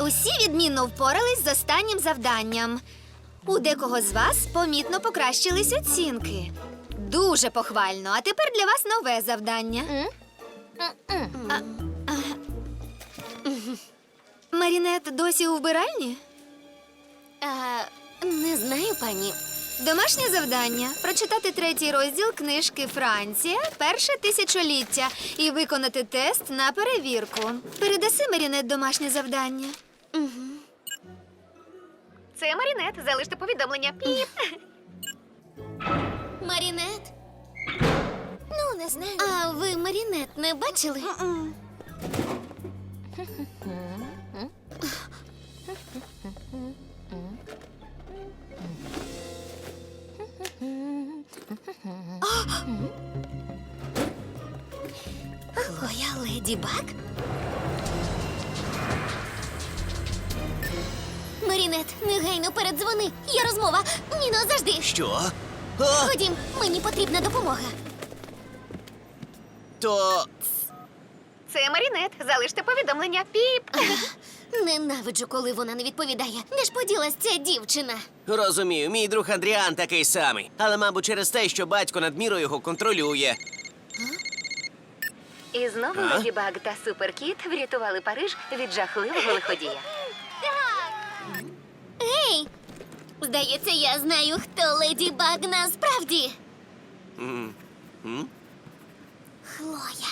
Усі відмінно впорались з останнім завданням. У декого з вас помітно покращились оцінки. Дуже похвально. А тепер для вас нове завдання. Марінет досі у вбиральні? А, не знаю, пані. Домашнє завдання прочитати третій розділ книжки Франція, перше тисячоліття і виконати тест на перевірку. Передаси Марінет домашнє завдання. Це Марінет. Залиште повідомлення. Піп. Марінет? Ну, не знаю. А ви Марінет не бачили? Хлоя Леді Баг? Марінет, негайно передзвони. Є розмова. Ніно, завжди. Що? А, Ходім, мені потрібна допомога. то Це Марінет. Залиште повідомлення. Піп. Ненавиджу, коли вона не відповідає. Де ж поділась ця дівчина? розумію, мій друг Андріан такий самий. Але, мабуть, через те, що батько надміру його контролює. І знову А? Леді Баг та Суперкіт врятували Париж від жахливого лиходія. Гей! Здається, я знаю, хто леді Баг насправді. М. М? Хлоя.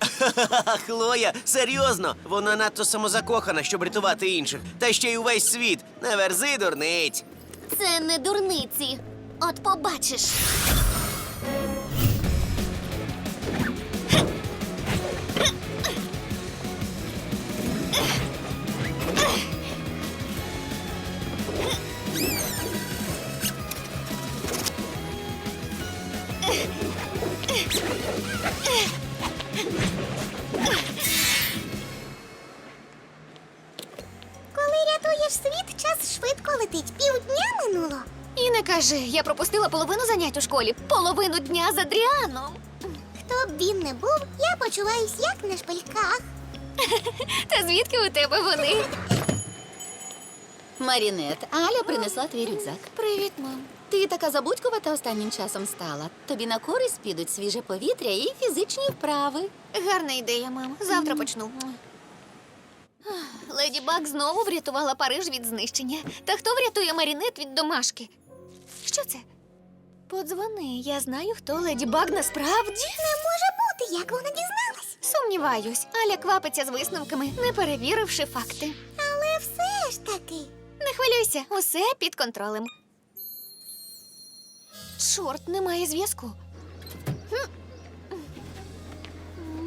Хлоя, серйозно, вона надто самозакохана, щоб рятувати інших. Та ще й увесь світ. Не верзи, дурниць. Це не дурниці. От побачиш. Половину у школі, половину дня з Адріаном. Хто б він не був, я почуваюсь як на шпильках. Та звідки у тебе вони? Марінет, Аля принесла твій рюкзак. Привіт, мам. Ти така забудькувата останнім часом стала. Тобі на користь підуть свіже повітря і фізичні вправи. Гарна ідея, мам. Завтра почну. Леді Баг знову врятувала Париж від знищення. Та хто врятує Марінет від домашки? Що це? Подзвони, я знаю, хто Леді Баг насправді. Не може бути, як вона дізналась. Сумніваюсь, Аля квапиться з висновками, не перевіривши факти. Але все ж таки. Не хвилюйся, усе під контролем. Чорт, немає зв'язку.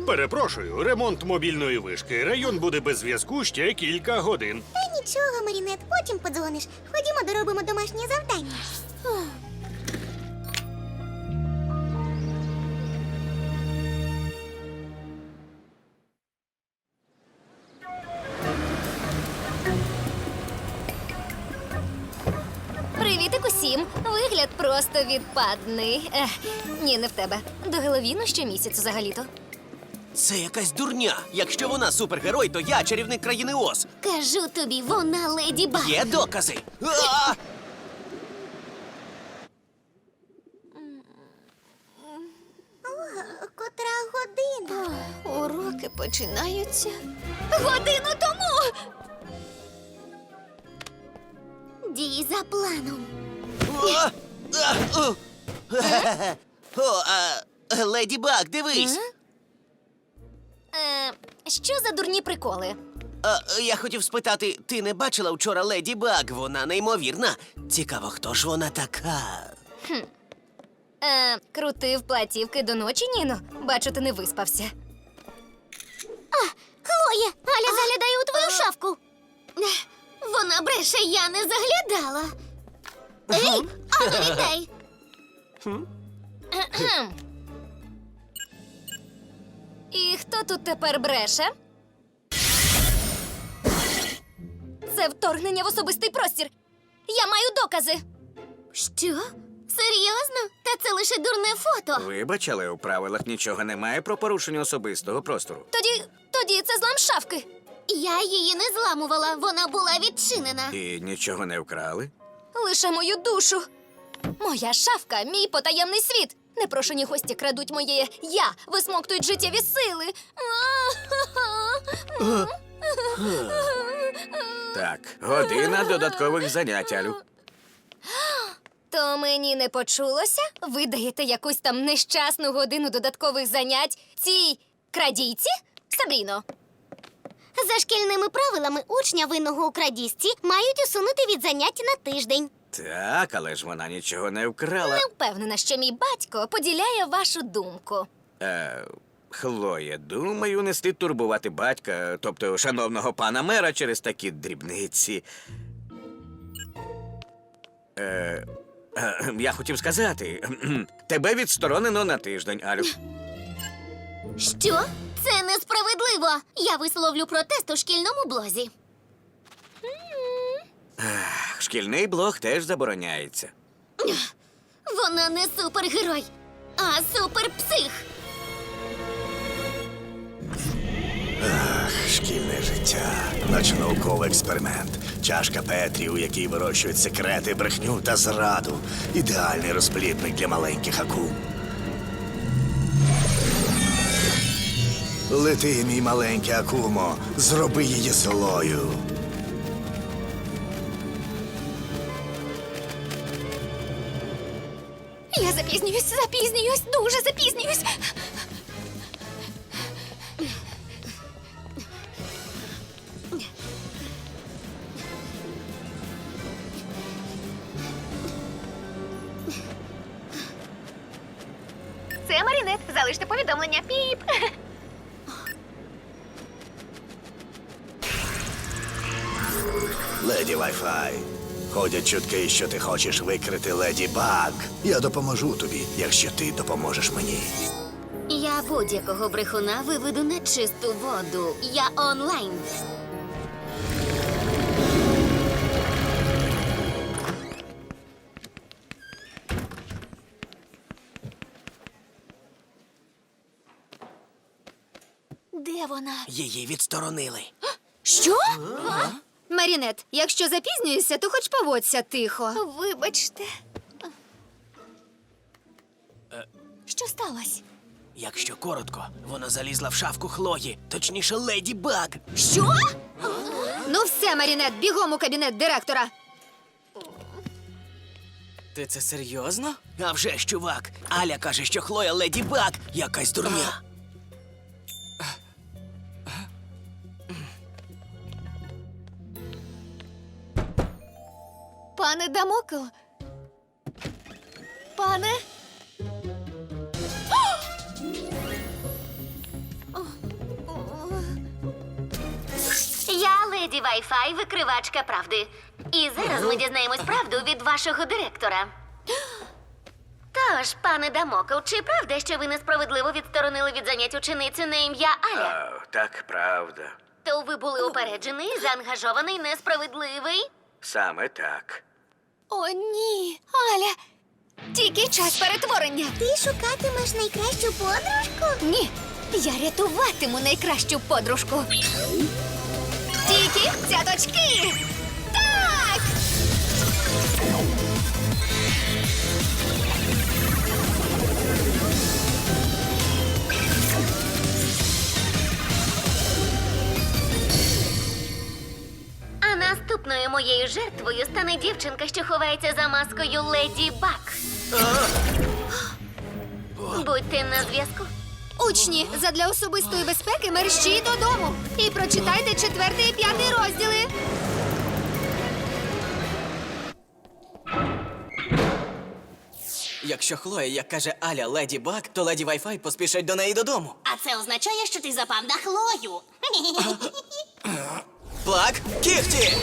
Перепрошую, ремонт мобільної вишки. Район буде без зв'язку ще кілька годин. Та нічого, Марінет, потім подзвониш. Ходімо, доробимо домашнє завдання. Відпадний. Ех, ні, не в тебе. До Геловіну ще місяць взагалі-то. Це якась дурня. Якщо вона супергерой, то я чарівник країни Оз. Кажу тобі, вона леді Баг. Є докази. А! Котра година? Уроки починаються. Годину тому! Дій за планом. О! А! О! О, а, Леді Баг, дивись. Е, що за дурні приколи? А, я хотів спитати, ти не бачила вчора Леді Баг? Вона неймовірна. Цікаво, хто ж вона така? Е, крутив платівки до ночі, Ніно. Бачу, ти не виспався. Хлоя, Аля заглядає у твою шафку. Вона бреше, я не заглядала. Ей, ану віддай. Кхем. І хто тут тепер бреше? Це вторгнення в особистий простір. Я маю докази. Що? Серйозно? Та це лише дурне фото. Вибач, але у правилах нічого немає про порушення особистого простору. Тоді, тоді це злам шавки. Я її не зламувала, вона була відчинена. І нічого не вкрали? Лише мою душу. Моя шафка, мій потаємний світ. Непрошені гості крадуть моє я, висмоктують життєві сили. Так, година додаткових занять, Алю. То мені не почулося? Ви даєте якусь там нещасну годину додаткових занять цій крадійці? Сабріно, За шкільними правилами учня винного у крадісті мають усунути від занять на тиждень. Так, але ж вона нічого не вкрала. не впевнена, що мій батько поділяє вашу думку. Е, Хлоє, думаю, не слід турбувати батька, тобто шановного пана мера через такі дрібниці. Е, е, я хотів сказати, тебе відсторонено на тиждень, Алю. Що? Це несправедливо. Я висловлю протест у шкільному блозі. Шкільний блог теж забороняється. Вона не супергерой, а суперпсих. Шкільне життя, наче науковий експеримент. Чашка Петрі, у якій вирощують секрети, брехню та зраду. Ідеальний розплідник для маленьких акул. Лети, мій маленький акумо, зроби її злою. Запізнююсь, запізнююсь, дуже запізнююсь. Це Марінет. Залиште повідомлення. Піп. Ходять чутки, що ти хочеш викрити леді Баг. Я допоможу тобі, якщо ти допоможеш мені. Я будь-якого брехуна виведу на чисту воду. Я онлайн. Де вона? Її відсторонили. Що? Марінет, якщо запізнюєшся, то хоч поводься тихо. Вибачте. Що сталося? Якщо коротко, вона залізла в шафку Хлої, точніше, леді Баг. Що? Ну все, Марінет, бігом у кабінет директора. Ти це серйозно? А вже ж, чувак. Аля каже, що Хлоя леді Баг. Якась дурня. Пане Дамокл. Пане. Я леді Wi-Fi, викривачка правди. І зараз ми дізнаємось правду від вашого директора. Тож, пане Дамокл, чи правда, що ви несправедливо відсторонили від занять ученицю на ім'я Аля? А, так, правда. То ви були упереджений, заангажований, несправедливий? Саме так. О, ні. Аля. Тільки час перетворення. Ти шукатимеш найкращу подружку? Ні. Я рятуватиму найкращу подружку. Тільки цяточки. Наступною моєю жертвою стане дівчинка, що ховається за маскою Леді Баг. Будьте на зв'язку. Учні, задля особистої безпеки мерщій додому. І прочитайте четвертий і п'ятий розділи. Якщо Хлоя, як каже Аля, леді Баг, то леді Wi-Fi поспішать до неї додому. А це означає, що ти запав на Хлою. Плак, кіхті!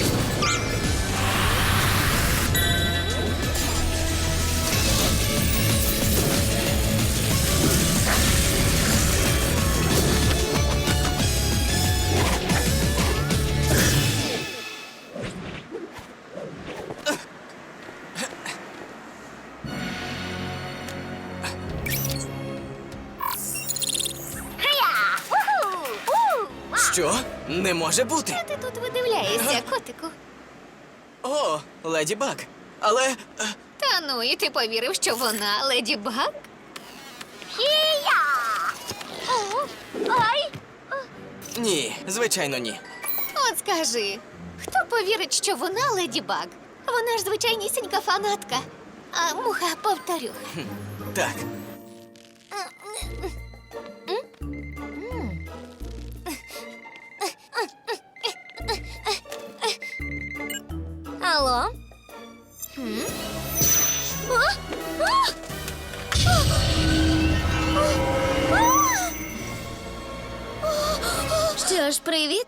Не може бути. Ти тут видивляєшся, котику. О, леді Баг. Але. е, Та ну, і ти повірив, що вона леді Баг? Ой! Ні, звичайно, ні. От скажи, хто повірить, що вона леді Баг? Вона ж звичайнісінька фанатка. А муха, повторю. Так.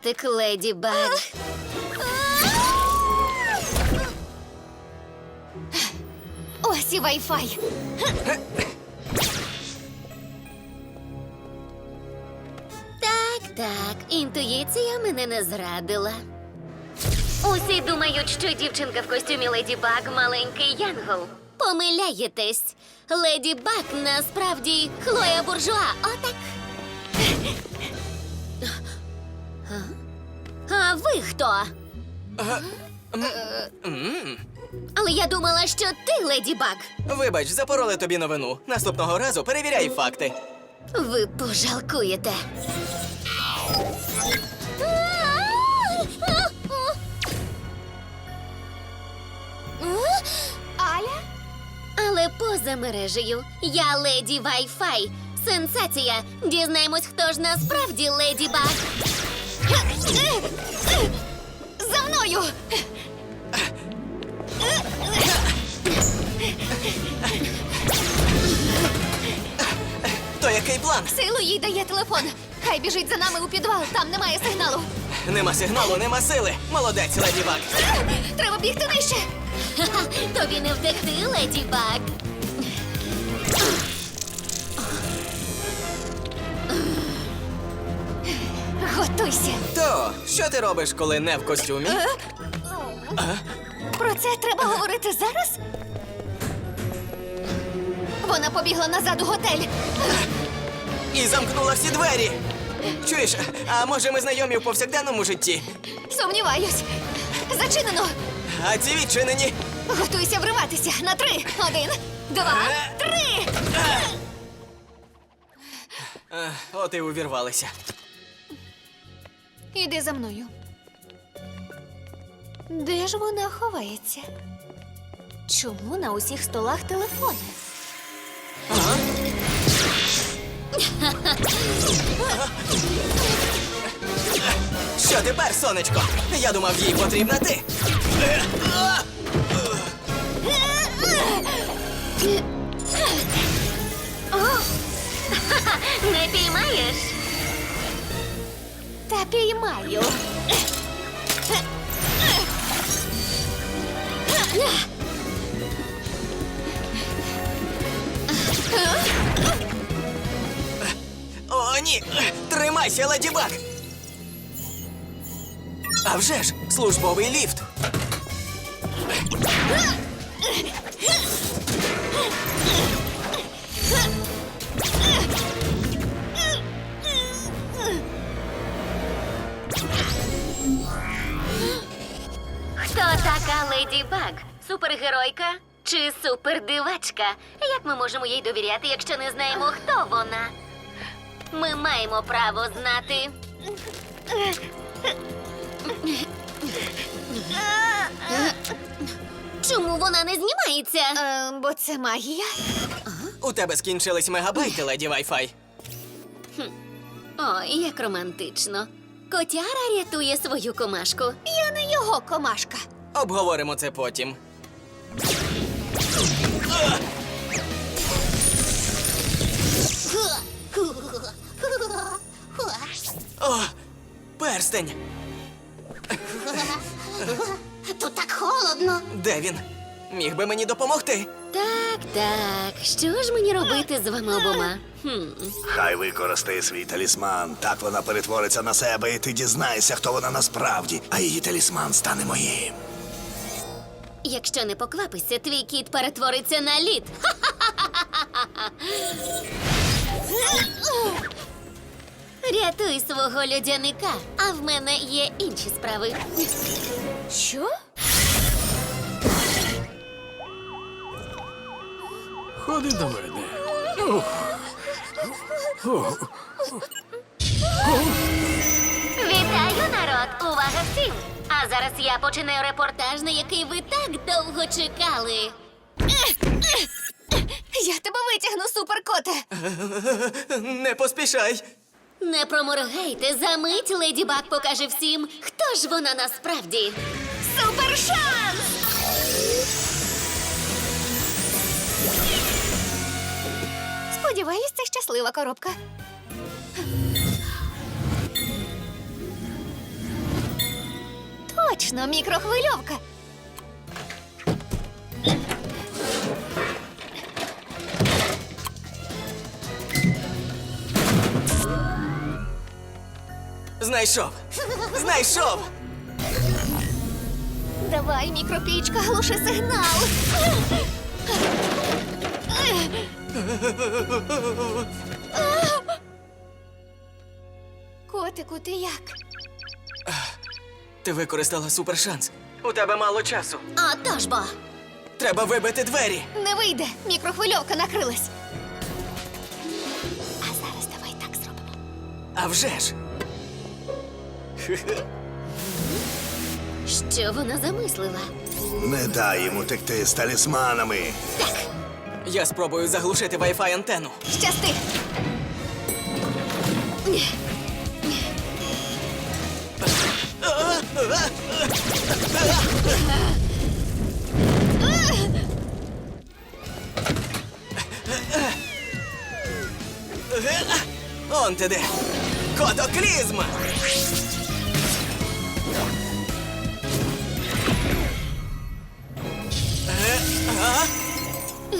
Ж, леді Баг. Ось і вайфай. Так, так, інтуїція мене не зрадила. Усі думають, що дівчинка в костюмі Леді Баг маленький янгол. Помиляєтесь. Леді Баг насправді Хлоя Буржуа. Отак. А ви хто? Але я думала, що ти Леді Баг. Вибач, запороли тобі новину. Наступного разу перевіряй факти. Ви пожалкуєте. Аля? Але поза мережею я леді Wi-Fi. Сенсація! Дізнаємось, хто ж насправді леді Баг. За мною! То який план? Силу їй дає телефон. Хай біжить за нами у підвал, там немає сигналу. Нема сигналу, нема сили. Молодець, леді Баг. Треба бігти нижче. Тобі не втекти, леді Баг. Готуйся. То, що ти робиш, коли не в костюмі? Про це треба говорити зараз. Вона побігла назад у готель. І замкнула всі двері. Чуєш, а може ми знайомі в повсякденному житті? Сумніваюсь. Зачинено. А ці відчинені. Готуйся вриватися на три. Один, два, три. Е, От і увірвалися. Іди за мною. Де ж вона ховається? Чому на усіх столах телефони? Що тепер, сонечко? Я думав, їй потрібна ти. Не піймаєш? Та піймаю. О, ні! Тримайся, леді Баг! А вже ж, службовий ліфт. Супергеройка чи супердивачка? Як ми можемо їй довіряти, якщо не знаємо, хто вона? Ми маємо право знати. Чому вона не знімається? Е, бо це магія. У тебе скінчились мегабайти, леді Wi-Fi. Ой, як романтично. Котяра рятує свою комашку. Я не його комашка. Обговоримо це потім. О, перстень! Тут так холодно. Де він? Міг би мені допомогти? Так, так. Що ж мені робити з вами обома? Хм. Хай використає свій талісман. Так вона перетвориться на себе, і ти дізнаєшся, хто вона насправді, а її талісман стане моїм. Якщо не поквапишся, твій кіт перетвориться на лід. Врятуй свого льодяника, а в мене є інші справи. Що? Ходи до мене. Вітаю, народ! Увага всім! А зараз я починаю репортаж, на який ви так довго чекали. Я тебе витягну, суперкоте! Не поспішай. Не проморгайте, за мить леді Баг покаже всім, хто ж вона насправді. Супершанс! Сподіваюсь, це щаслива коробка. Точно, мікрохвильовка. Знайшов. Знайшов. Давай, мікропічка, глуши сигнал. Котику, ти як? Ти використала супершанс. У тебе мало часу. А бо. Треба вибити двері. Не вийде, мікрохвильовка накрилась. А зараз давай так зробимо. А вже ж. Що вона замислила? Не дай йому текти з талісманами. Я спробую заглушити Wi-Fi антенну. Щасти! Он ти де. Котоклізм!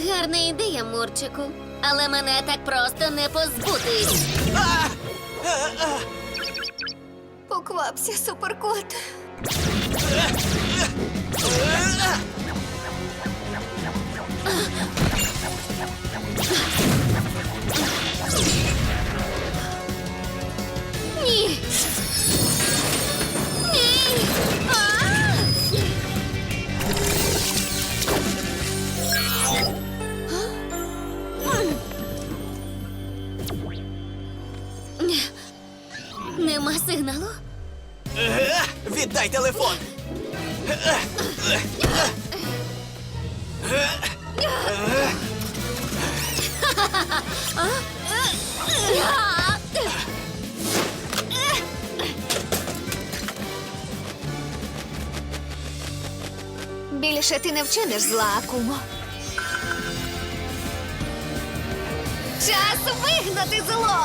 Гарна ідея, Мурчику. Але мене так просто не позбутись. Поквапся, суперкот. Ugh! Не вчиниш зла, Акумо. Час вигнати зло!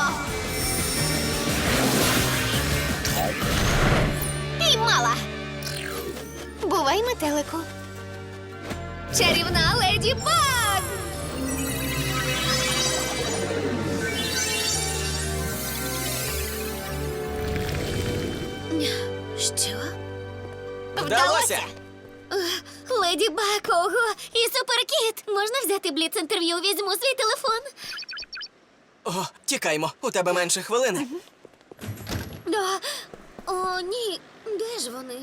Піймала! Бувай, метелику. Чарівна леді Баг! Що? Вдалося! Леді Баг, ого! І суперкіт! Можна взяти бліц інтерв'ю? Візьму свій телефон. О, тікаймо, у тебе менше хвилини. Да. О, ні. Де ж вони?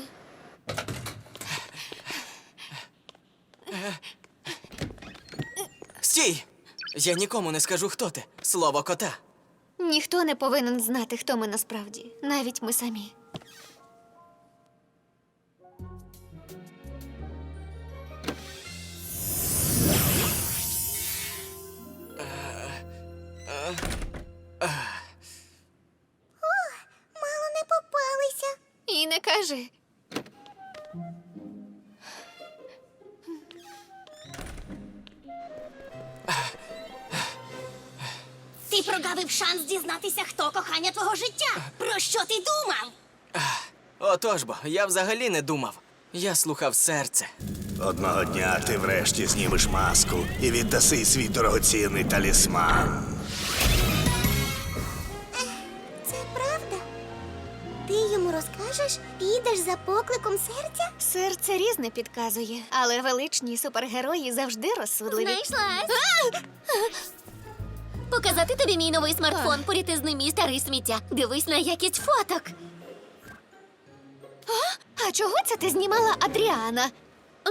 Стій! Я нікому не скажу, хто ти. Слово кота. Ніхто не повинен знати, хто ми насправді, навіть ми самі. Отож бо, я взагалі не думав. Я слухав серце. Одного дня ти врешті знімеш маску і віддаси свій дорогоцінний талісман. Це правда? Ти йому розкажеш? Підеш за покликом серця? Серце різне підказує, але величні супергерої завжди розсудливі. Знайшлась. Показати тобі мій новий смартфон, поряти з ним мій старий сміття. Дивись на якість фоток. А чого це ти знімала Адріана?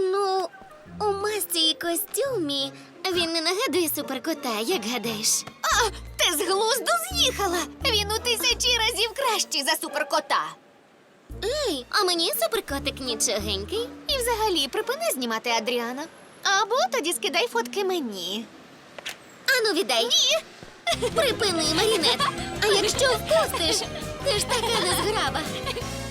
Ну, у масці і костюмі він не нагадує суперкота, як гадаєш. А, ти з глузду з'їхала! Він у тисячі разів кращий за суперкота. Ей, а мені суперкотик нічогенький. І взагалі припини знімати Адріана. Або тоді скидай фотки мені. Ану, віддай. Ні. Припини, Марінет. А якщо впустиш, ти ж така незграба.